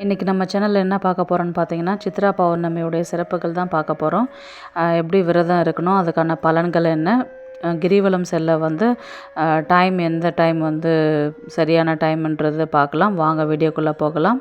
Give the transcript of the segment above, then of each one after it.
இன்றைக்கி நம்ம சேனலில் என்ன பார்க்க போகிறோன்னு பார்த்தீங்கன்னா சித்ரா பௌர்ணமியுடைய சிறப்புகள் தான் பார்க்க போகிறோம் எப்படி விரதம் இருக்கணும் அதுக்கான பலன்கள் என்ன? கிரிவலம் செல்ல வந்து டைம் எந்த டைம் வந்து சரியான டைம்ன்றது பார்க்கலாம். வாங்க வீடியோக்குள்ளே போகலாம்.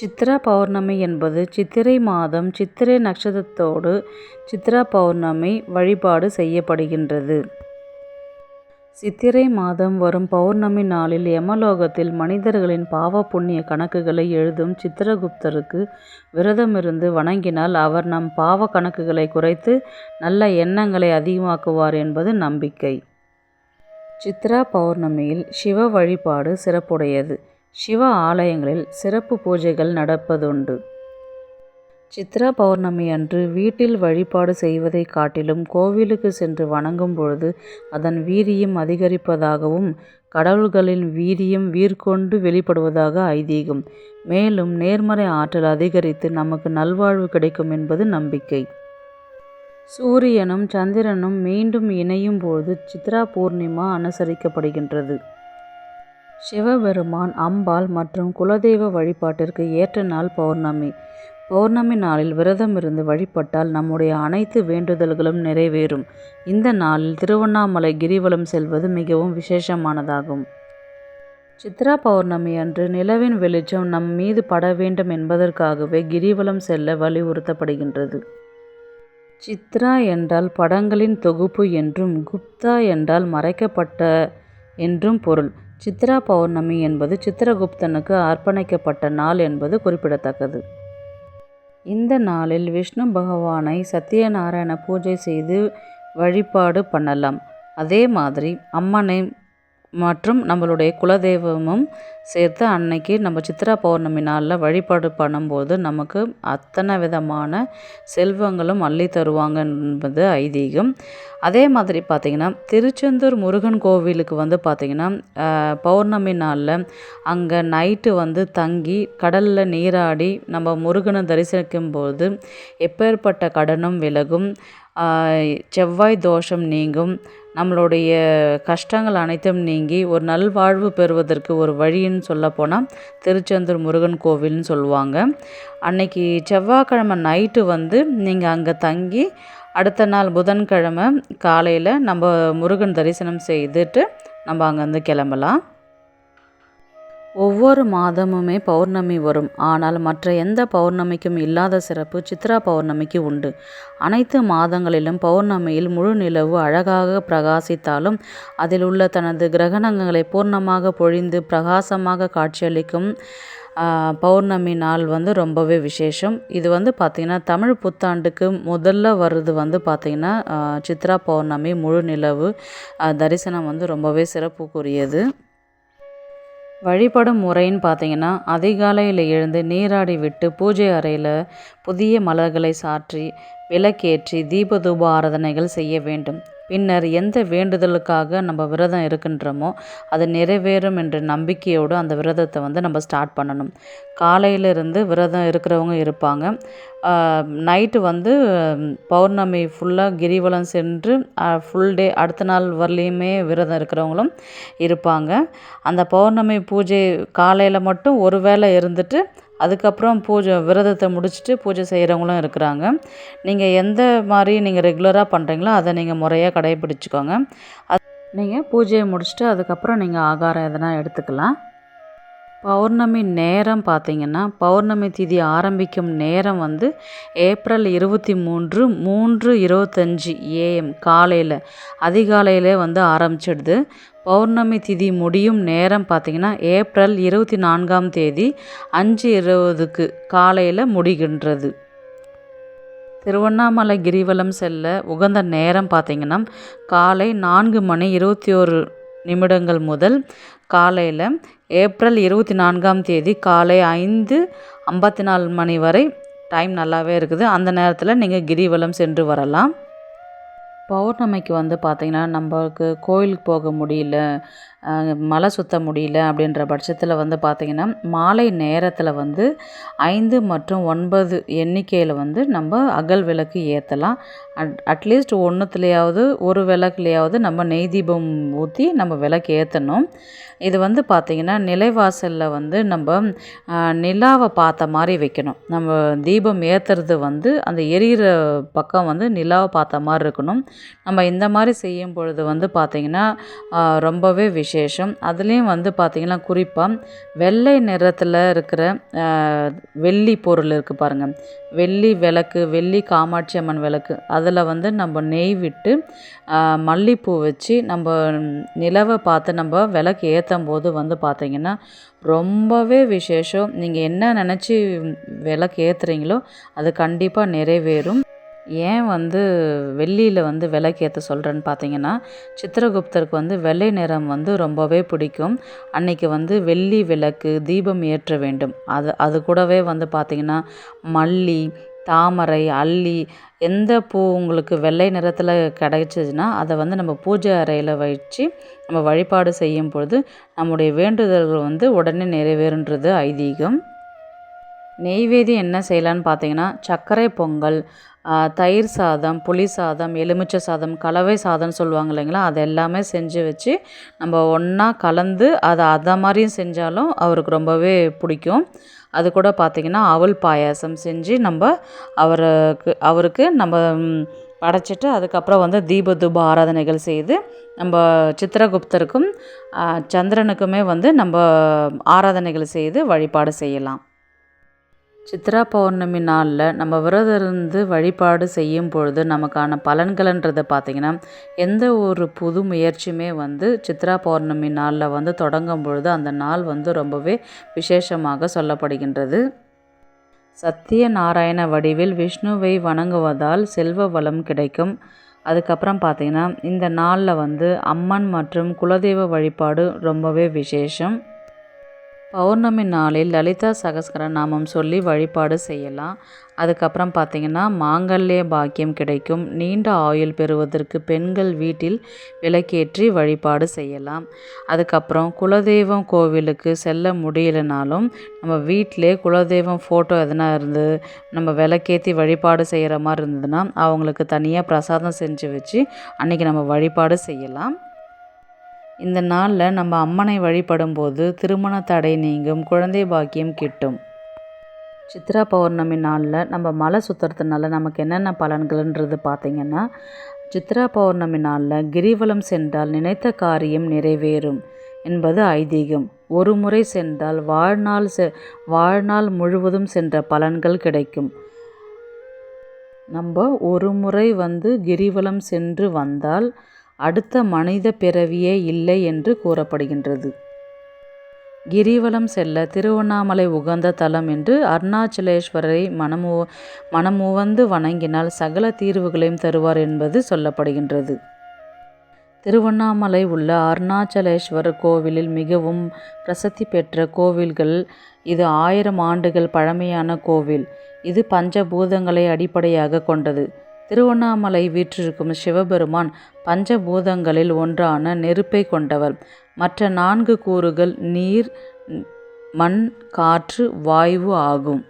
சித்ரா பௌர்ணமி என்பது சித்திரை மாதம் சித்திரை நட்சத்திரத்தோடு சித்ரா பௌர்ணமி வழிபாடு செய்யப்படுகின்றது. சித்திரை மாதம் வரும் பௌர்ணமி நாளில் யமலோகத்தில் மனிதர்களின் பாவ புண்ணிய கணக்குகளை எழுதும் சித்திரகுப்தருக்கு விரதமிருந்து வணங்கினால் அவர் நம் பாவ கணக்குகளை குறைத்து நல்ல எண்ணங்களை அதிகமாக்குவார் என்பது நம்பிக்கை. சித்ரா பௌர்ணமியில் சிவ வழிபாடு சிறப்புடையது. சிவ ஆலயங்களில் சிறப்பு பூஜைகள் நடப்பதுண்டு. சித்ரா பௌர்ணமி அன்று வீட்டில் வழிபாடு செய்வதை காட்டிலும் கோவிலுக்கு சென்று வணங்கும் பொழுது அதன் வீரியம் அதிகரிப்பதாகவும் கடவுள்களின் வீரியம் வீர்கொண்டு வெளிப்படுவதாக ஐதீகம். மேலும் நேர்மறை ஆற்றல் அதிகரித்து நமக்கு நல்வாழ்வு கிடைக்கும் என்பது நம்பிக்கை. சூரியனும் சந்திரனும் மீண்டும் இணையும் போது சித்ரா பூர்ணிமா அனுசரிக்கப்படுகின்றது. சிவபெருமான் அம்பாள் மற்றும் குலதெய்வ வழிபாட்டிற்கு ஏற்ற நாள் பௌர்ணமி. பௌர்ணமி நாளில் விரதம் இருந்து வழிபட்டால் நம்முடைய அனைத்து வேண்டுதல்களும் நிறைவேறும். இந்த நாளில் திருவண்ணாமலை கிரிவலம் செல்வது மிகவும் விசேஷமானதாகும். சித்ரா பௌர்ணமி அன்று நிலவின் வெளிச்சம் நம் மீது பட வேண்டும் என்பதற்காகவே கிரிவலம் செல்ல வலியுறுத்தப்படுகின்றது. சித்ரா என்றால் படங்களின் தொகுப்பு என்றும் குப்தா என்றால் மறைக்கப்பட்ட என்றும் பொருள். சித்ரா பௌர்ணமி என்பது சித்திரகுப்தனுக்கு அர்ப்பணிக்கப்பட்ட நாள் என்பது குறிப்பிடத்தக்கது. இந்த நாளில் விஷ்ணு பகவானை சத்யநாராயண பூஜை செய்து வழிபாடு பண்ணலாம். அதே மாதிரி அம்மனை மற்றும் நம்மளுடைய குலதெய்வமும் சேர்த்து அன்னைக்கு நம்ம சித்ரா பௌர்ணமி நாளில் வழிபாடு பண்ணும்போது நமக்கு அத்தனை விதமான செல்வங்களும் அள்ளி தருவாங்க என்பது ஐதீகம். அதே மாதிரி பார்த்திங்கன்னா திருச்செந்தூர் முருகன் கோவிலுக்கு வந்து பார்த்திங்கன்னா பௌர்ணமி நாளில் அங்கே நைட்டு வந்து தங்கி கடலில் நீராடி நம்ம முருகனை தரிசிக்கும் போது எப்பேற்பட்ட கடனும் விலகும். செவ்வாய் தோஷம் நீங்கும். நம்மளுடைய கஷ்டங்கள் அனைத்தும் நீங்கி ஒரு நல்வாழ்வு பெறுவதற்கு ஒரு வழின்னு சொல்லப்போனால் திருச்செந்தூர் முருகன் கோவில்னு சொல்லுவாங்க. அன்னைக்கு செவ்வாய்க்கிழமை நைட்டு வந்து நீங்கள் அங்கே தங்கி அடுத்த நாள் புதன்கிழமை காலையில் நம்ம முருகன் தரிசனம் செய்துட்டு நம்ம அங்கேருந்து கிளம்பலாம். ஒவ்வொரு மாதமுமே பௌர்ணமி வரும். ஆனால் மற்ற எந்த பௌர்ணமிக்கும் இல்லாத சிறப்பு சித்ரா பௌர்ணமிக்கு உண்டு. அனைத்து மாதங்களிலும் பௌர்ணமியில் முழு நிலவு அழகாக பிரகாசித்தாலும் அதில் உள்ள தனது கிரகணங்களை பூர்ணமாக பொழிந்து பிரகாசமாக காட்சியளிக்கும் பௌர்ணமி நாள் வந்து ரொம்பவே விசேஷம். இது வந்து பார்த்திங்கன்னா தமிழ் புத்தாண்டுக்கு முதல்ல வர்றது வந்து பார்த்திங்கன்னா சித்ரா பௌர்ணமி முழு நிலவு தரிசனம் வந்து ரொம்பவே சிறப்புக்குரியது. வழிபடும் முறைன்னு பார்த்தீங்கன்னா அதிகாலையில் எழுந்து நீராடி விட்டு பூஜை அறையில் புதிய மலர்களை சாற்றி விளக்கேற்றி தீபதூப ஆராதனைகள் செய்ய வேண்டும். பின்னர் எந்த வேண்டுதலுக்காக நம்ம விரதம் இருக்கின்றோமோ அது நிறைவேறும் என்ற நம்பிக்கையோடு அந்த விரதத்தை வந்து நம்ம ஸ்டார்ட் பண்ணணும். காலையிலிருந்து விரதம் இருக்கிறவங்க இருப்பாங்க. நைட்டு வந்து பௌர்ணமி ஃபுல்லாக கிரிவலம் சென்று ஃபுல் டே அடுத்த நாள் வரலையுமே விரதம் இருக்கிறவங்களும் இருப்பாங்க. அந்த பௌர்ணமி பூஜை காலையில் மட்டும் ஒரு வேளை இருந்துட்டு அதுக்கப்புறம் பூஜை விரதத்தை முடிச்சுட்டு பூஜை செய்கிறவங்களும் இருக்கிறாங்க. நீங்கள் எந்த மாதிரி நீங்கள் ரெகுலராக பண்ணுறீங்களோ அதை நீங்கள் முறையாக கடைபிடிச்சிக்கோங்க. அது நீங்கள் பூஜையை முடிச்சுட்டு அதுக்கப்புறம் நீங்கள் ஆகாரம் எதனா எடுத்துக்கலாம். பௌர்ணமி நேரம் பார்த்திங்கன்னா பௌர்ணமி திதி ஆரம்பிக்கும் நேரம் வந்து ஏப்ரல் இருபத்தி மூன்று மூன்று இருபத்தஞ்சி ஏஎம் காலையில் அதிகாலையிலே வந்து ஆரம்பிச்சிடுது. பௌர்ணமி திதி முடியும் நேரம் பார்த்திங்கன்னா ஏப்ரல் இருபத்தி நான்காம் தேதி அஞ்சு இருபதுக்கு காலையில் முடிகின்றது. திருவண்ணாமலை கிரிவலம் செல்ல உகந்த நேரம் பார்த்திங்கன்னா காலை நான்கு மணி இருபத்தி ஒரு நிமிடங்கள் முதல் காலையில் ஏப்ரல் இருபத்தி நான்காம் தேதி காலை ஐந்து ஐம்பத்தி நாலு மணி வரை டைம் நல்லாவே இருக்குது. அந்த நேரத்தில் நீங்கள் கிரிவலம் சென்று வரலாம். பௌர்ணமிக்கு வந்து பார்த்திங்கன்னா நம்மளுக்கு கோயிலுக்கு போக முடியல மலை சுற்ற முடியல அப்படின்ற பட்சத்தில் வந்து பார்த்திங்கன்னா மாலை நேரத்தில் வந்து ஐந்து மற்றும் ஒன்பது எண்ணிக்கையில் வந்து நம்ம அகல் விளக்கு ஏற்றலாம் அட் அட்லீஸ்ட் ஒன்றுத்துலையாவது ஒரு விளக்குலையாவது நம்ம நெய் தீபம் ஊற்றி நம்ம விளக்கு ஏற்றணும் இது வந்து பார்த்திங்கன்னா நிலைவாசலில் வந்து நம்ம நிலாவை பார்த்த மாதிரி வைக்கணும். நம்ம தீபம் ஏற்றுறது வந்து அந்த எரியிற பக்கம் வந்து நிலாவை பார்த்த மாதிரி இருக்கணும். நம்ம இந்த மாதிரி செய்யும் பொழுது வந்து பார்த்திங்கன்னா ரொம்பவே விசேஷம். அதுலேயும் வந்து பார்த்திங்கன்னா குறிப்பாக வெள்ளை நிறத்தில் இருக்கிற வெள்ளி பொருள் இருக்குது பாருங்கள் வெள்ளி விளக்கு வெள்ளி காமாட்சி அம்மன் விளக்கு. அதில் வந்து நம்ம நெய் விட்டு மல்லிப்பூ வச்சு நம்ம நிலவை பார்த்து நம்ம விளக்கு ஏற்றும் போது வந்து பார்த்திங்கன்னா ரொம்பவே விசேஷம். நீங்கள் என்ன நினச்சி விளக்கு ஏற்றுறீங்களோ அது கண்டிப்பாக நிறைவேறும். ஏன் வந்து வெள்ளியில் வந்து விளக்கேற்ற சொல்கிறேன்னு பார்த்தீங்கன்னா சித்திரகுப்தருக்கு வந்து வெள்ளை நிறம் வந்து ரொம்பவே பிடிக்கும். அன்னைக்கு வந்து வெள்ளி விளக்கு தீபம் ஏற்ற வேண்டும். அது அது கூடவே வந்து பார்த்திங்கன்னா மல்லி தாமரை அல்லி எந்த பூ உங்களுக்கு வெள்ளை நிறத்தில் கிடைச்சிதுன்னா அதை வந்து நம்ம பூஜை அறையில் வச்சு நம்ம வழிபாடு செய்யும் பொழுது நம்முடைய வேண்டுதல்கள் வந்து உடனே நிறைவேறுன்றது ஐதீகம். நெய்வேதி என்ன செய்யலான்னு பார்த்தீங்கன்னா சர்க்கரை பொங்கல் தயிர் சாதம் புளி சாதம் எலுமிச்சை சாதம் கலவை சாதம்னு சொல்லுவாங்க இல்லைங்களா? அது எல்லாமே செஞ்சு வச்சு நம்ம ஒன்றா கலந்து அதை அதை மாதிரியும் செஞ்சாலும் அவருக்கு ரொம்பவே பிடிக்கும். அது கூட பார்த்திங்கன்னா அவல் பாயாசம் செஞ்சு நம்ம அவருக்கு அவருக்கு நம்ம படைச்சிட்டு அதுக்கப்புறம் வந்து தீப தூப ஆராதனைகள் செய்து நம்ம சித்திரகுப்தருக்கும் சந்திரனுக்குமே வந்து நம்ம ஆராதனைகள் செய்து வழிபாடு செய்யலாம். சித்ரா பௌர்ணமி நாளில் நம்ம விரதம் இருந்து வழிபாடு செய்யும் பொழுது நமக்கான பலன்கள்ன்றதை பார்த்திங்கன்னா எந்த ஒரு புது முயற்சியுமே வந்து சித்ரா பௌர்ணமி நாளில் வந்து தொடங்கும் பொழுது அந்த நாள் வந்து ரொம்பவே விசேஷமாக சொல்லப்படுகின்றது. சத்திய நாராயண வடிவில் விஷ்ணுவை வணங்குவதால் செல்வ வளம் கிடைக்கும். அதுக்கப்புறம் பார்த்திங்கன்னா இந்த நாளில் வந்து அம்மன் மற்றும் குலதெய்வ வழிபாடு ரொம்பவே விசேஷம். பௌர்ணமி நாளில் லலிதா சகஸ்கர நாமம் சொல்லி வழிபாடு செய்யலாம். அதுக்கப்புறம் பார்த்திங்கன்னா மாங்கல்ய பாக்கியம் கிடைக்கும். நீண்ட ஆயுள் பெறுவதற்கு பெண்கள் வீட்டில் விளக்கேற்றி வழிபாடு செய்யலாம். அதுக்கப்புறம் குலதெய்வம் கோவிலுக்கு செல்ல முடியலனாலும் நம்ம வீட்டிலே குலதெய்வம் ஃபோட்டோ எதனா இருந்து நம்ம விளக்கேற்றி வழிபாடு செய்கிற மாதிரி இருந்ததுன்னா அவங்களுக்கு தனியாக பிரசாதம் செஞ்சு வச்சு அன்றைக்கி நம்ம வழிபாடு செய்யலாம். இந்த நாளில் நம்ம அம்மனை வழிபடும்போது திருமண தடை நீங்கும் குழந்தை பாக்கியம் கிட்டும். சித்ரா பௌர்ணமி நாளில் நம்ம மலை சுற்றுறதுனால நமக்கு என்னென்ன பலன்கள்ன்றது பார்த்திங்கன்னா சித்ரா பௌர்ணமி நாளில் கிரிவலம் சென்றால் நினைத்த காரியம் நிறைவேறும் என்பது ஐதீகம். ஒரு முறை சென்றால் வாழ்நாள் செ வாழ்நாள் முழுவதும் சென்ற பலன்கள் கிடைக்கும். நம்ம ஒரு முறை வந்து கிரிவலம் சென்று வந்தால் அடுத்த மனித பிறவியே இல்லை என்று கூறப்படுகின்றது. கிரிவலம் செல்ல திருவண்ணாமலை உகந்த தலம் என்று அருணாச்சலேஸ்வரரை மனமு மனமுவந்து வணங்கினால் சகல தீர்வுகளையும் தருவார் என்பது சொல்லப்படுகின்றது. திருவண்ணாமலை உள்ள அருணாச்சலேஸ்வரர் கோவிலில் மிகவும் பிரசித்தி பெற்ற கோவில்கள் இது ஆயிரம் ஆண்டுகள் பழமையான கோவில். இது பஞ்சபூதங்களை அடிப்படையாக கொண்டது. திருவண்ணாமலை வீற்றிருக்கும் சிவபெருமான் பஞ்சபூதங்களில் ஒன்றான நெருப்பை கொண்டவர். மற்ற நான்கு கூறுகள் நீர் மண் காற்று வாயு ஆகும்.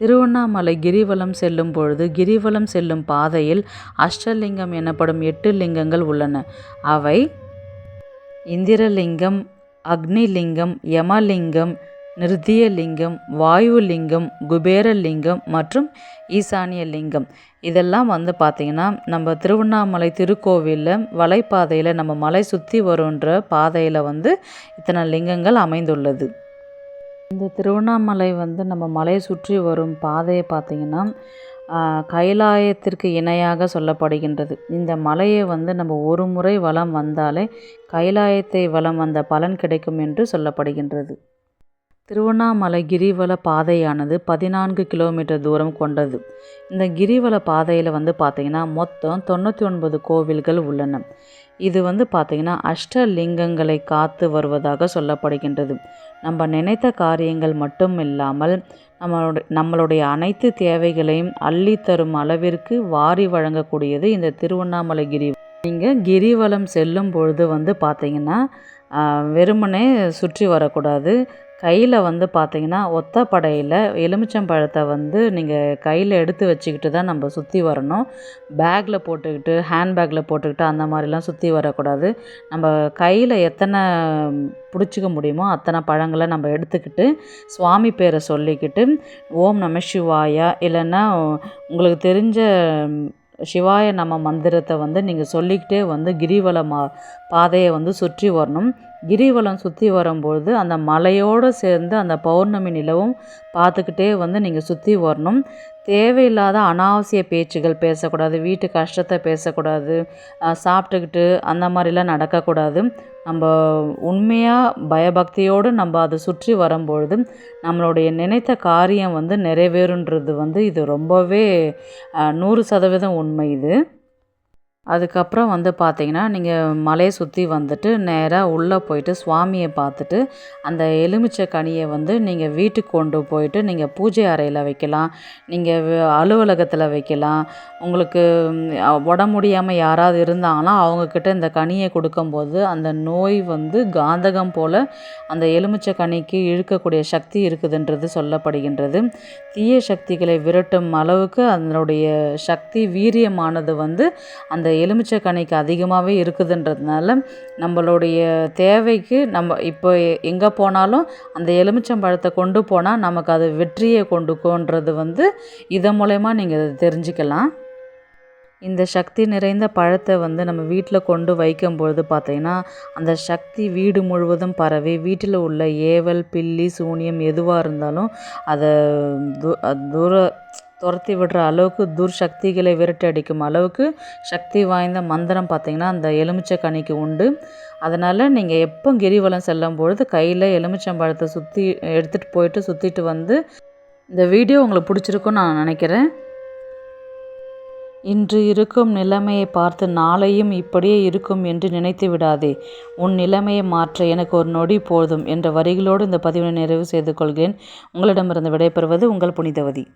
திருவண்ணாமலை கிரிவலம் செல்லும் பொழுது கிரிவலம் செல்லும் பாதையில் அஷ்டலிங்கம் எனப்படும் எட்டு லிங்கங்கள் உள்ளன. அவை இந்திரலிங்கம் அக்னிலிங்கம் யமலிங்கம் நிருத்தியலிங்கம் குபேர குபேரலிங்கம் மற்றும் ஈசானிய லிங்கம் இதெல்லாம் வந்து பார்த்திங்கன்னா நம்ம திருவண்ணாமலை திருக்கோவிலில் வலைப்பாதையில் நம்ம மலை சுற்றி வருன்ற பாதையில் வந்து இத்தனை லிங்கங்கள் அமைந்துள்ளது. இந்த திருவண்ணாமலை வந்து நம்ம மலையை சுற்றி வரும் பாதையை பார்த்திங்கன்னா கைலாயத்திற்கு இணையாக சொல்லப்படுகின்றது. இந்த மலையை வந்து நம்ம ஒரு முறை வளம் வந்தாலே கைலாயத்தை வளம் வந்த பலன் கிடைக்கும் என்று சொல்லப்படுகின்றது. திருவண்ணாமலை கிரிவல பாதையானது பதினான்கு கிலோமீட்டர் தூரம் கொண்டது. இந்த கிரிவல பாதையில் வந்து பார்த்திங்கன்னா மொத்தம் தொண்ணூற்றி ஒன்பது கோவில்கள் உள்ளன. இது வந்து பார்த்திங்கன்னா அஷ்டலிங்கங்களை காத்து வருவதாக சொல்லப்படுகின்றது. நம்ம நினைத்த காரியங்கள் மட்டும் இல்லாமல் நம்மளுடைய நம்மளுடைய அனைத்து தேவைகளையும் அள்ளி தரும் அளவிற்கு வாரி வழங்கக்கூடியது இந்த திருவண்ணாமலை கிரி. நீங்கள் கிரிவலம் செல்லும் பொழுது வந்து பார்த்திங்கன்னா வெறுமனே சுற்றி வரக்கூடாது. கையில் வந்து பார்த்திங்கன்னா ஒத்தப்படையில் எலுமிச்சம்பழத்தை வந்து நீங்கள் கையில் எடுத்து வச்சுக்கிட்டு தான் நம்ம சுற்றி வரணும். பேக்கில் போட்டுக்கிட்டு ஹேண்ட் பேக்கில் போட்டுக்கிட்டு அந்த மாதிரிலாம் சுற்றி வரக்கூடாது. நம்ம கையில் எத்தனை பிடிச்சிக்க முடியுமோ அத்தனை பழங்களை நம்ம எடுத்துக்கிட்டு சுவாமி பேரை சொல்லிக்கிட்டு ஓம் நம சிவாயா இல்லைன்னா உங்களுக்கு தெரிஞ்ச சிவாய நம்ம மந்திரத்தை வந்து நீங்கள் சொல்லிக்கிட்டே வந்து கிரிவல மா பாதையை வந்து சுற்றி வரணும். கிரிவலம் சுற்றி வரும்பொழுது அந்த மலையோடு சேர்ந்து அந்த பௌர்ணமி நிலவும் பார்த்துக்கிட்டே வந்து நீங்கள் சுற்றி வரணும். தேவையில்லாத அனாவசிய பேச்சுகள் பேசக்கூடாது வீட்டு கஷ்டத்தை பேசக்கூடாது சாப்பிட்டுக்கிட்டு அந்த மாதிரிலாம் நடக்கக்கூடாது. நம்ம உண்மையாக பயபக்தியோடு நம்ம அதை சுற்றி வரும்பொழுது நம்மளுடைய நினைத்த காரியம் வந்து நிறைவேறுன்றது வந்து இது ரொம்பவே நூறு சதவீதம் உண்மை இது. அதுக்கப்புறம் வந்து பார்த்தீங்கன்னா நீங்கள் மலையை சுற்றி வந்துட்டு நேராக உள்ளே போயிட்டு சுவாமியை பார்த்துட்டு அந்த எலுமிச்சை கனியை வந்து நீங்கள் வீட்டுக்கு கொண்டு போயிட்டு நீங்கள் பூஜை அறையில் வைக்கலாம். நீங்கள் அலுவலகத்தில் வைக்கலாம். உங்களுக்கு உடம்பு முடியாமல் யாராவது இருந்தாங்கன்னா அவங்கக்கிட்ட இந்த கனியை கொடுக்கும்போது அந்த நோய் வந்து காந்தகம் போல் அந்த எலுமிச்சை கனிக்கு இழுக்கக்கூடிய சக்தி இருக்குதுன்றது சொல்லப்படுகின்றது. தீய சக்திகளை விரட்டும் அளவுக்கு அதனுடைய சக்தி வீரியமானது வந்து அந்த எலுமிச்சை கனிக்கு அதிகமாகவே இருக்குதுன்றதுனால நம்மளுடைய தேவைக்கு நம்ம இப்போ எங்கே போனாலும் அந்த எலுமிச்சம்பழத்தை கொண்டு போனால் நமக்கு அது வெற்றியை கொண்டுக்கோன்றது வந்து இதன் மூலயமா நீங்கள் தெரிஞ்சுக்கலாம். இந்த சக்தி நிறைந்த பழத்தை வந்து நம்ம வீட்டில் கொண்டு வைக்கும்பொழுது பார்த்திங்கன்னா அந்த சக்தி வீடு முழுவதும் பரவி வீட்டில் உள்ள ஏவல் பில்லி சூனியம் எதுவாக இருந்தாலும் அதை தூர துரத்தி விடுற அளவுக்கு துர்சக்திகளை விரட்டி அடிக்கும் அளவுக்கு சக்தி வாய்ந்த மந்திரம் பார்த்திங்கன்னா அந்த எலுமிச்சை கனிக்கு உண்டு. அதனால் நீங்கள் எப்போ கிரிவலம் செல்லும் பொழுது கையில் எலுமிச்சம்பழத்தை சுற்றி எடுத்துகிட்டு போயிட்டு சுற்றிட்டு வந்து இந்த வீடியோ உங்களுக்கு பிடிச்சிருக்குன்னு நான் நினைக்கிறேன். இன்று இருக்கும் நிலைமையை பார்த்து நாளையும் இப்படியே இருக்கும் என்று நினைத்து விடாதே. உன் நிலைமையை மாற்ற எனக்கு ஒரு நொடி போதும் என்ற வரிகளோடு இந்த பதிவினை நிறைவு செய்து கொள்கிறேன். உங்களிடமிருந்து விடைபெறுவது உங்கள் புனிதவதி.